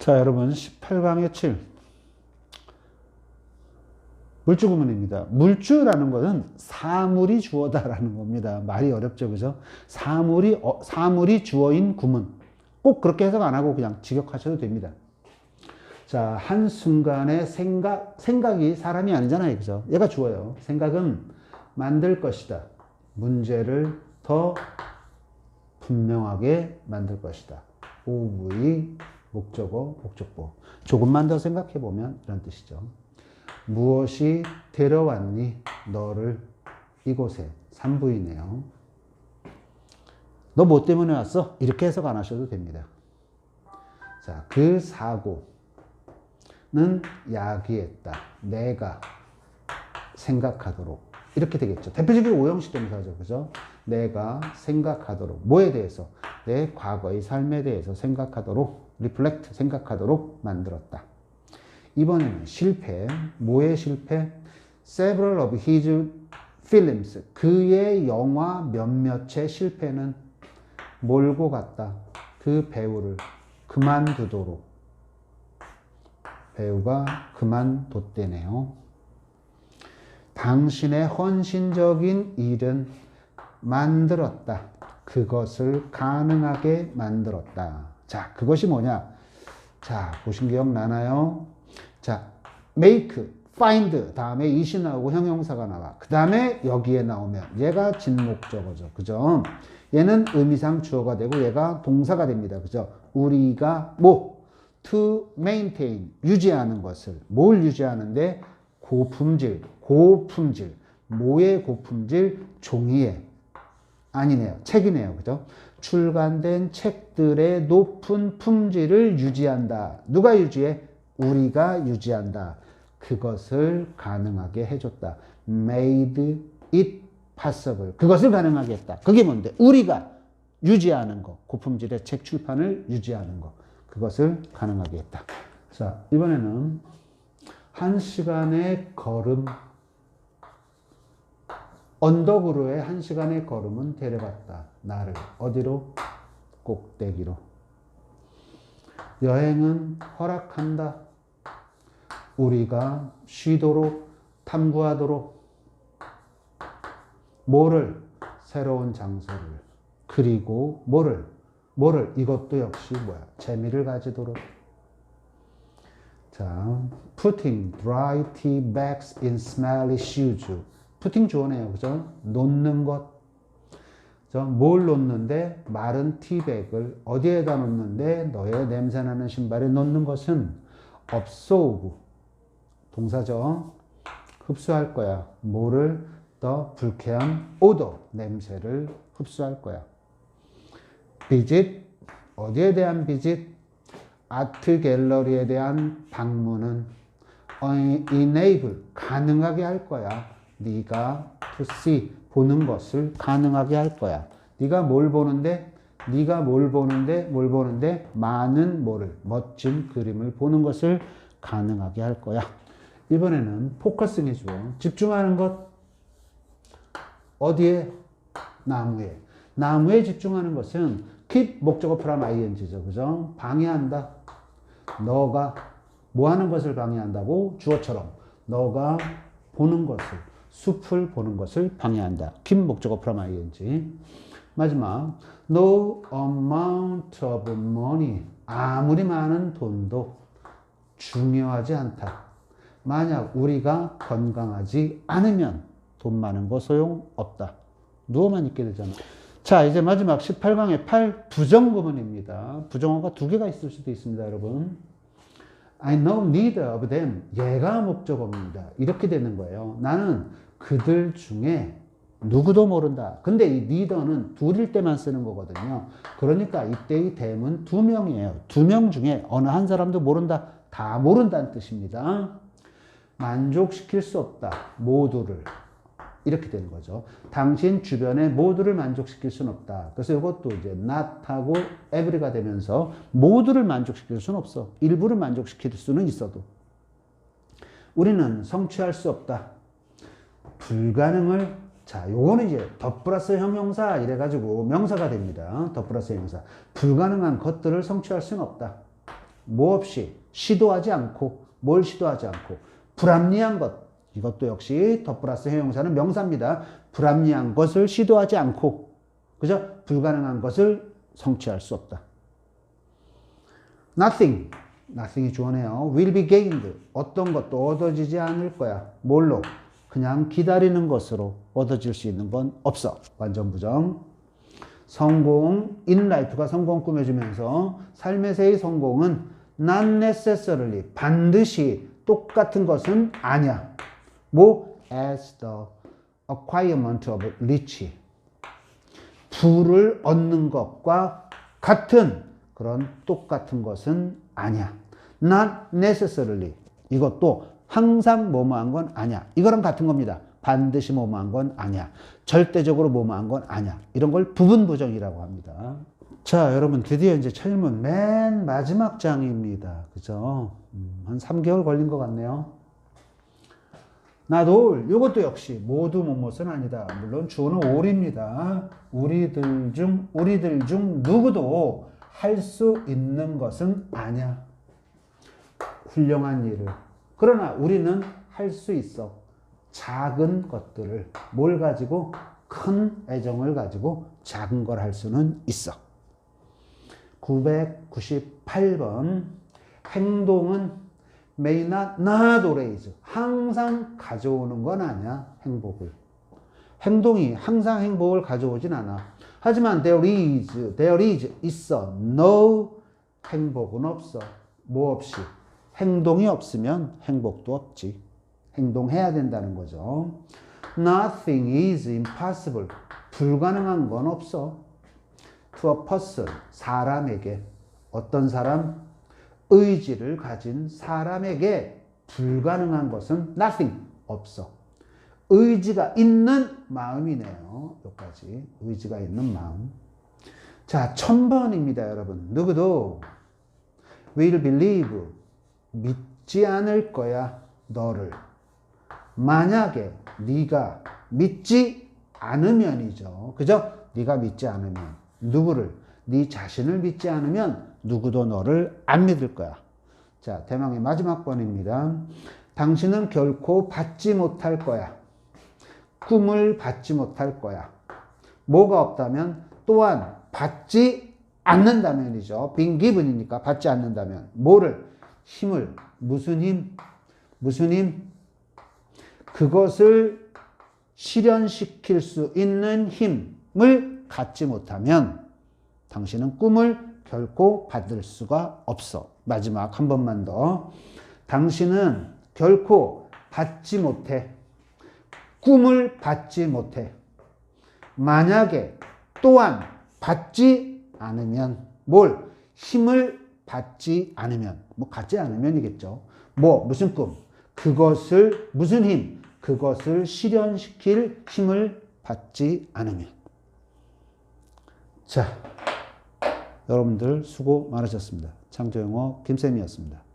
자, 여러분 18강의 7. 물주 구문입니다. 물주라는 것은 사물이 주어다라는 겁니다. 말이 어렵죠, 그죠? 사물이 어, 사물이 주어인 구문. 꼭 그렇게 해석 안 하고 그냥 직역하셔도 됩니다. 자, 한 순간의 생각, 생각이 사람이 아니잖아요, 그죠? 얘가 주어요. 생각은 만들 것이다. 문제를 더 분명하게 만들 것이다. 오브의 목적어, 목적보. 조금만 더 생각해 보면 이런 뜻이죠. 무엇이 데려왔니? 너를 이곳에. 3부이네요. 너 뭐 때문에 왔어? 이렇게 해석 안 하셔도 됩니다. 자, 그 사고는 야기했다. 내가 생각하도록. 이렇게 되겠죠. 대표적인 오형식 동사죠. 그죠? 내가 생각하도록. 뭐에 대해서? 내 과거의 삶에 대해서 생각하도록, 리플렉트, 생각하도록 만들었다. 이번에는 실패. 뭐의 실패? Several of his films. 그의 영화 몇몇의 실패는 몰고 갔다. 그 배우를 그만두도록. 배우가 그만뒀대네요. 당신의 헌신적인 일은 만들었다. 그것을 가능하게 만들었다. 자, 그것이 뭐냐? 자, 보신 기억 나나요? 자, make, find 다음에 이시 나오고 형용사가 나와. 그 다음에 여기에 나오면 얘가 진목적어죠. 그죠? 얘는 의미상 주어가 되고 얘가 동사가 됩니다. 그죠? 우리가 뭐 to maintain 유지하는 것을 뭘 유지하는데 고품질, 고품질, 뭐의 고품질? 종이의 아니네요. 책이네요. 그죠? 출간된 책들의 높은 품질을 유지한다. 누가 유지해? 우리가 유지한다. 그것을 가능하게 해줬다. made it possible. 그것을 가능하게 했다. 그게 뭔데? 우리가 유지하는 거. 고품질의 책 출판을 유지하는 거. 그것을 가능하게 했다. 자, 이번에는 한 시간의 걸음 언덕으로의 한 시간의 걸음은 데려갔다. 나를 어디로? 꼭대기로. 여행은 허락한다. 우리가 쉬도록 탐구하도록 뭐를 새로운 장소를 그리고 뭐를 뭐를 이것도 역시 뭐야 재미를 가지도록 자 putting dry tea bags in smelly shoes putting 주어네요. 그죠? 놓는 것. 저뭘 놓는데? 마른 티백을 어디에다 놓는데? 너의 냄새나는 신발에 놓는 것은 absorb 동사죠. 흡수할 거야. 뭐를? 더 불쾌한 오도 냄새를 흡수할 거야. 비짓. 어디에 대한 비짓? 아트 갤러리에 대한 방문은 enable 가능하게 할 거야. 네가 to see 보는 것을 가능하게 할 거야. 네가 뭘 보는데 네가 뭘 보는데 뭘 보는데 많은 뭐를 멋진 그림을 보는 것을 가능하게 할 거야. 이번에는 포커싱 해줘. 집중하는 것 어디에? 나무에. 나무에 집중하는 것은 keep 목적어 프람 ing죠. 그죠? 방해한다. 너가 뭐 하는 것을 방해한다고? 주어처럼. 너가 보는 것을, 숲을 보는 것을 방해한다. keep 목적어 프람 ing. 마지막. No amount of money. 아무리 많은 돈도 중요하지 않다. 만약 우리가 건강하지 않으면 돈 많은 거 소용 없다. 누워만 있게 되잖아. 자, 이제 마지막 18강의 8 부정구문입니다. 부정어가 두 개가 있을 수도 있습니다, 여러분. I know neither of them. 얘가 목적어입니다. 이렇게 되는 거예요. 나는 그들 중에 누구도 모른다. 근데 이 neither는 둘일 때만 쓰는 거거든요. 그러니까 이때의 them은 두 명이에요. 두 명 중에 어느 한 사람도 모른다. 다 모른다는 뜻입니다. 만족시킬 수 없다. 모두를. 이렇게 되는 거죠. 당신 주변의 모두를 만족시킬 수는 없다. 그래서 이것도 이제 not하고 every가 되면서 모두를 만족시킬 수는 없어. 일부를 만족시킬 수는 있어도. 우리는 성취할 수 없다. 불가능을 자, 요거는 이제 더 플러스 형용사 이래가지고 명사가 됩니다. 더 플러스 형용사. 불가능한 것들을 성취할 수는 없다. 뭐 없이 시도하지 않고 뭘 시도하지 않고 불합리한 것 이것도 역시 더 플러스 형용사는 명사입니다. 불합리한 것을 시도하지 않고 그죠? 불가능한 것을 성취할 수 없다. Nothing, nothing이 주어네요. Will be gained. 어떤 것도 얻어지지 않을 거야. 뭘로? 그냥 기다리는 것으로 얻어질 수 있는 건 없어. 완전 부정. 성공, life가 성공 꾸며주면서 삶에서의 성공은 not necessarily 반드시 똑같은 것은 아니야. 뭐 as the acquirement of rich 부를 얻는 것과 같은 그런 똑같은 것은 아니야. not necessarily 이것도 항상 뭐뭐한 건 아니야. 이거랑 같은 겁니다. 반드시 뭐뭐한 건 아니야. 절대적으로 뭐뭐한 건 아니야. 이런 걸 부분 부정이라고 합니다. 자, 여러분 드디어 이제 철문 맨 마지막 장입니다. 그죠? 음, 한 3개월 걸린 것 같네요. 나도 이것도 역시 모두 뭐뭇은 아니다. 물론 주어는 올입니다. 우리들 중 우리들 중 누구도 할 수 있는 것은 아니야. 훌륭한 일을. 그러나 우리는 할 수 있어. 작은 것들을 뭘 가지고 큰 애정을 가지고 작은 걸 할 수는 있어. 998번 행동은 may always 항상 가져오는 건 아니야 행복을. 행동이 항상 행복을 가져오진 않아. 하지만 there is, there is 있어. No 행복은 없어. 뭐 없이. 행동이 없으면 행복도 없지. 행동해야 된다는 거죠. Nothing is impossible. 불가능한 건 없어. To a person 사람에게. 어떤 사람 의지를 가진 사람에게 불가능한 것은 nothing 없어. 의지가 있는 마음이네요. 여기까지 의지가 있는 마음. 자, 천번입니다, 여러분. 누구도 will believe 믿지 않을 거야, 너를. 만약에 네가 믿지 않으면이죠. 그죠? 네가 믿지 않으면 누구를 네 자신을 믿지 않으면 누구도 너를 안 믿을 거야. 자, 대망의 마지막 번입니다. 당신은 결코 받지 못할 거야. 꿈을 받지 못할 거야. 뭐가 없다면 또한 받지 않는다면이죠. 빈 기분이니까 받지 않는다면 뭐를 힘을 무슨 힘 무슨 힘 그것을 실현시킬 수 있는 힘을 갖지 못하면 당신은 꿈을 결코 받을 수가 없어. 마지막 한 번만 더. 당신은 결코 받지 못해. 꿈을 받지 못해. 만약에 또한 받지 않으면 뭘? 힘을 받지 않으면 뭐 갖지 않으면이겠죠. 뭐 무슨 꿈? 그것을 무슨 힘? 그것을 실현시킬 힘을 받지 않으면. 자, 여러분들 수고 많으셨습니다. 창조영어 김쌤이었습니다.